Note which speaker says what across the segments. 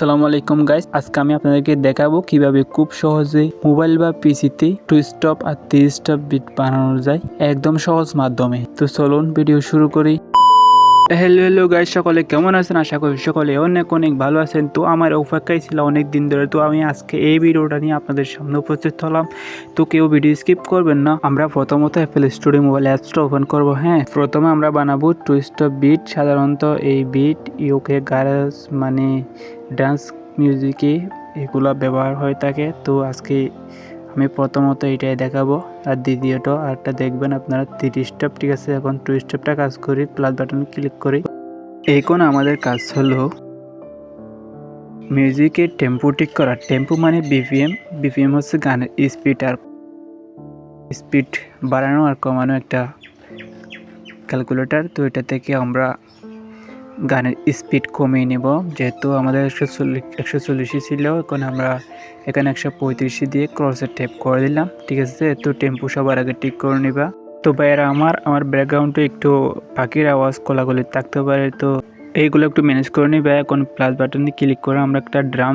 Speaker 1: আসসালামু আলাইকুম গাইস আজকে আমি আপনাদেরকে দেখাবো কীভাবে খুব সহজে মোবাইল বা পিসিতে টু স্টপ আর থ্রি স্টপ বিট বানানো যায় একদম সহজ মাধ্যমে। তো চলুন ভিডিও শুরু করি। হ্যালো হ্যালো গাইস সকলে কেমন আছেন? আশা করি সকলে অনেক অনেক ভালো আছেন। তো আমার অপেক্ষায় ছিল অনেক দিন ধরে, তো আমি আজকে এই ভিডিওটা নিয়ে আপনাদের সামনে উপস্থিত হলাম। তো কেউ ভিডিও স্কিপ করবেন না। আমরা প্রথমত অ্যাপেল স্টুডিও মোবাইল অ্যাপসটা ওপেন করব হ্যাঁ? প্রথমে আমরা বানাবো টু স্টপ বিট সাধারণত এই বিট ইউকে গারাজ মানে ডান্স মিউজিকে এগুলো ব্যবহার হয়ে থাকে। তো আজকে আমি প্রথমত এটাই দেখাবো, আর দ্বিতীয়ত আরেকটা দেখবেন আপনারা থ্রি স্টেপ ঠিক আছে? এখন টু স্টেপটা কাজ করি প্লাস বাটন ক্লিক করি। এখন আমাদের কাজ হলো মিউজিকের টেম্পো ঠিক করা। টেম্পো মানে বিপিএম বিপিএম হচ্ছে গানের স্পিড আর স্পিড বাড়ানো আর কমানো একটা ক্যালকুলেটর তো এটা থেকে আমরা গানের স্পিড কমিয়ে নেব। যেহেতু আমাদের একশো চল্লিশ একশো চল্লিশই ছিল, এখন আমরা এখানে একশো পঁয়ত্রিশে দিয়ে ক্রসের টেপ করে দিলাম। ঠিক আছে তো টেম্পু সবার আগে ঠিক করে নিবা। তো ভাইয়েরা, আমার আমার ব্যাকগ্রাউন্ডে একটু পাখির আওয়াজ কোলাগুলি থাকতে পারে, তো এইগুলো একটু ম্যানেজ করে নিবা। এখন প্লাস বাটনে ক্লিক করে আমরা একটা ড্রাম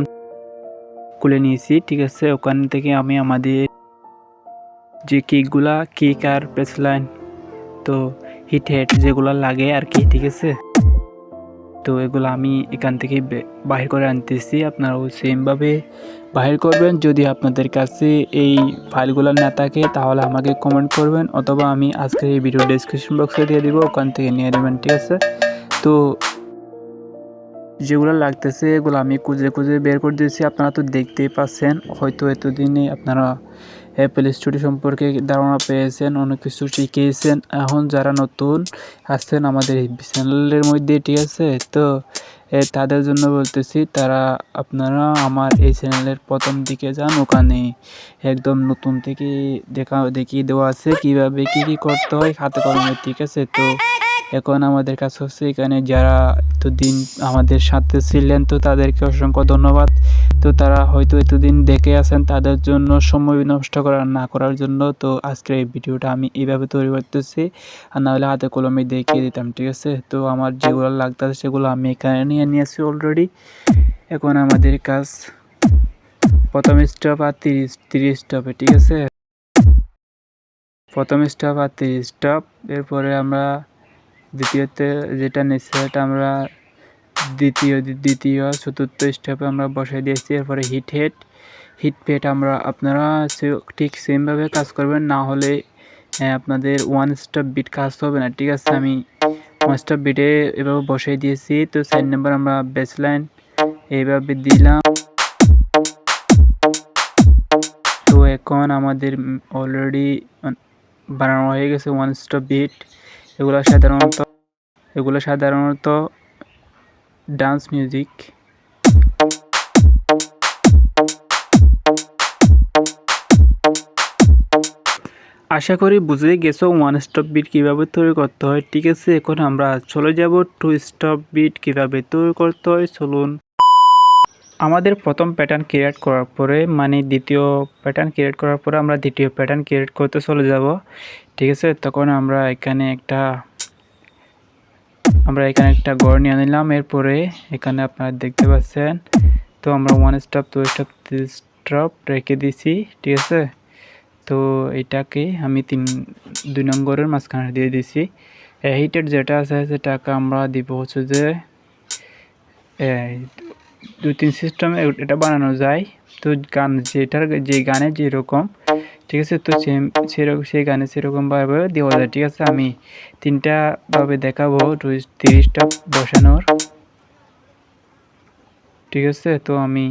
Speaker 1: খুলে নিয়েছি, ঠিক আছে? ওখান থেকে আমি আমাদের যে কিকগুলা কিক আর পেসলাইন তো হিট হেড যেগুলো লাগে আর কি, ঠিক আছে? তো এগুলো আমি এখান থেকে বাহির করে আনতেছি। আপনারাও সেমভাবে বাহির করবেন। যদি আপনাদের কাছে এই ফাইলগুলো না থাকে, তাহলে আমাকে কমেন্ট করবেন, অথবা আমি আজকে এই ভিডিও ডেসক্রিপশন বক্সে দিয়ে দিব, ওখান থেকে নিয়ে নেবেন, ঠিক আছে? তো যেগুলো লাগতেছে, এগুলো আমি খুঁজে খুঁজে বের করে দিয়েছি। আপনারা তো দেখতেই পাচ্ছেন, হয়তো এতদিনে আপনারা অ্যাপেল স্টুডিও সম্পর্কে ধারণা পেয়েছেন, অনেক কিছু শিখিয়েছেন। এখন যারা নতুন আসছেন আমাদের এই চ্যানেলের মধ্যে, ঠিক আছে? তো তাদের জন্য বলতেছি, তারা আপনারা আমার এই চ্যানেলের প্রথম দিকে যান, ওখানে একদম নতুন থেকে দেখা, দেখিয়ে দেওয়া আছে কীভাবে কি কি করতে হয়, হাতে কলমে, ঠিক আছে? তো এখন আমাদের কাছে হচ্ছে এখানে যারা এতদিন আমাদের সাথে ছিলেন, তো তাদেরকে অসংখ্য ধন্যবাদ। তো তারা হয়তো এতদিন দেখে আছেন, তাদের জন্য সময় নষ্ট করার না করার জন্য। তো আজকের এই ভিডিওটা আমি এইভাবে তৈরি করতেছি। আর নাহলে হাতে কলমে দেখিয়ে দিতাম, ঠিক আছে? তো আমার যেগুলো লাগতেছে সেগুলো আমি এখানে নিয়ে নিয়েছি অলরেডি এখন আমাদের কাজ প্রথম স্টপ আর তিরিশ তিরিশ স্টপে ঠিক আছে? প্রথম স্টপ আর তিরিশ স্টপ এরপরে আমরা দ্বিতীয়তে যেটা নিচ্ছি সেটা আমরা দ্বিতীয় দ্বিতীয়, চতুর্থ স্টেপে আমরা বসাই দিয়েছি। এরপরে হিট হেড হিট পেট আমরা আপনারা ঠিক সেমভাবে কাজ করবেন, না হলে আপনাদের ওয়ান স্টপ বিট কাজ হবে না, ঠিক আছে? আমি ওয়ান স্টপ বিটে এভাবে বসাই দিয়েছি। তো সাইড নাম্বার আমরা বেস লাইন এইভাবে দিলাম। তো এখন আমাদের অলরেডি বানানো হয়ে গেছে ওয়ান স্টপ বিট এগুলো সাধারণত এগুলো সাধারণত ডান্স মিউজিক আশা করি বুঝে গেছো ওয়ান স্টপ বিট কীভাবে তৈরি করতে হয়। ঠিক আছে, এখন আমরা চলে যাব টু স্টপ বিট কীভাবে তৈরি করতে হয়, চলুন। আমাদের প্রথম প্যাটার্ন ক্রিয়েট করার পরে মানে দ্বিতীয় প্যাটার্ন ক্রিয়েট করার পরে আমরা দ্বিতীয় প্যাটার্ন ক্রিয়েট করতে চলে যাব। ঠিক আছে, তখন আমরা এখানে একটা আমরা এখানে একটা গড় নিয়ে নিলাম। এরপরে এখানে আপনারা দেখতে পাচ্ছেন, তো আমরা one stop two stop three stop রেখে দিছি, ঠিক আছে? তো এটাকে আমি তিন, দুই নম্বরের মাঝখানে দিয়ে দিছি। হিটের যেটা আছে, সেটাকে আমরা দিব হচ্ছে যে দুই তিন সিস্টেমে এটা বানানো যায়। তো গান, যেটার, যে গানে যেরকম ঠিক আছে? তো সেম সেরকম সেই গানে সেরকমভাবে দেওয়া যায়। ঠিক আছে? আমি তিনটা ভাবে দেখাবো তিরিশটা বসানোর। ঠিক আছে? তো আমি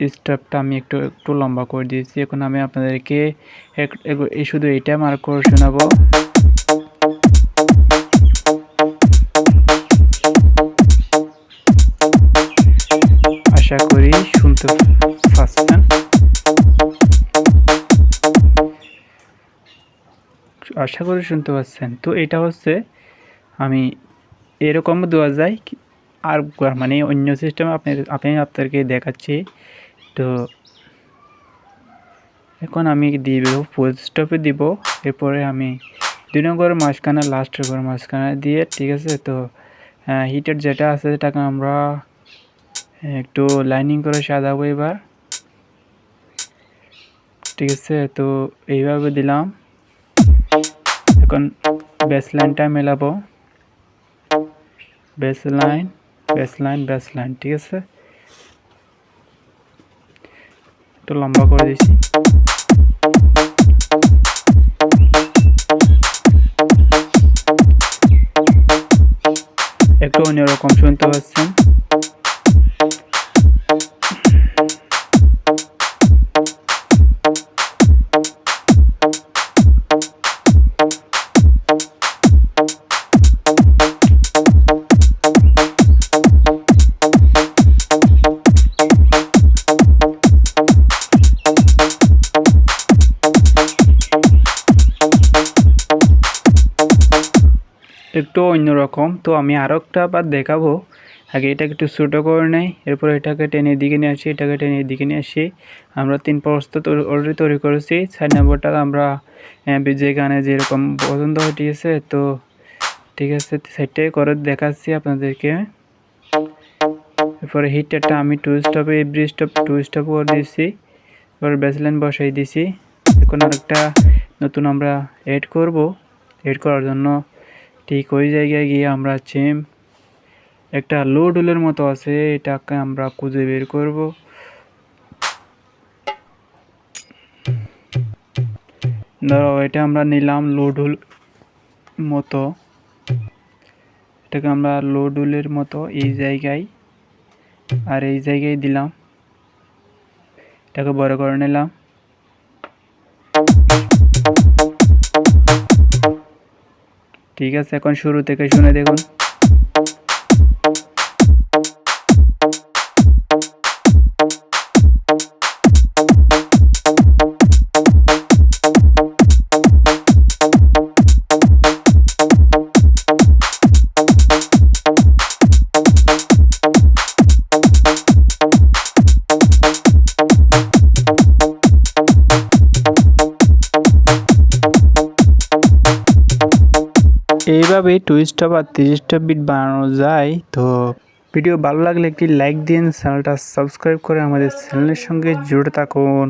Speaker 1: স্টেপটা আমি একটু একটু লম্বা করে দিয়েছি। এখন আমি আপনাদেরকে শুধু এইটা মার্ক করে শোনাবো। আশা করি শুনতে পাচ্ছেন। তো এটা হচ্ছে আমি এরকম দেওয়া যায় আর মানে অন্য সিস্টেম আপনি আপনি আপনাদেরকে দেখাচ্ছি। তো এখন আমি দেবো স্টপে দিব। এরপরে আমি দুই নম্বরের মাঝখানে লাস্টের ঘর মাঝখানে দিয়ে, ঠিক আছে? তো হিটের যেটা আছে, সেটাকে আমরা একটু লাইনিং করে সাজাবো এবার। ঠিক আছে? তো এইভাবে দিলাম। এখন বেস লাইনটা মেলাবো। Bass line bass line bass line ঠিক আছে? একটু লম্বা করে দিছি। একটু অন্যরকম তো আমি আরও একটা আবার দেখাবো। আগে এটাকে একটু ছোটো করে নেই, এরপর এটাকে টেনে এদিকে নিয়ে আসি, এটাকে টেনে এদিকে নিয়ে আসি। আমরা তিন প্রস্ত অলরেডি তৈরি করেছি। সাইড নম্বরটা আমরা যেখানে যেরকম পছন্দ ঠিক তো ঠিক আছে সেটাই করে দেখাচ্ছি আপনাদেরকে। এরপরে হিটারটা আমি টু স্টপে এভরি স্টপ টু স্টপ করে দিয়েছি। এবার বেসলাইন বসাই দিছি এখন আরেকটা নতুন আমরা এড করব। এড করার জন্য ঠিক ওই জায়গায় গিয়ে আমরা চেম, একটা লোড হুলের মতো আছে, এটাকে আমরা খুঁজে বের করব। ধরো, এটা আমরা নিলাম লোড হুল মতো। এটাকে আমরা লো ডুলের মতো এই জায়গায় আর এই জায়গায় দিলাম। এটাকে বড় করে নিলাম। ঠিক আছে এখন শুরু থেকে শুনে দেখুন। এইভাবে টুইস্ট বা তিরিশটা বিট বানানো যায়, তো ভিডিও ভালো লাগলে একটি লাইক দিন চ্যানেলটা সাবস্ক্রাইব করে আমাদের চ্যানেলের সঙ্গে জুড়ে থাকুন.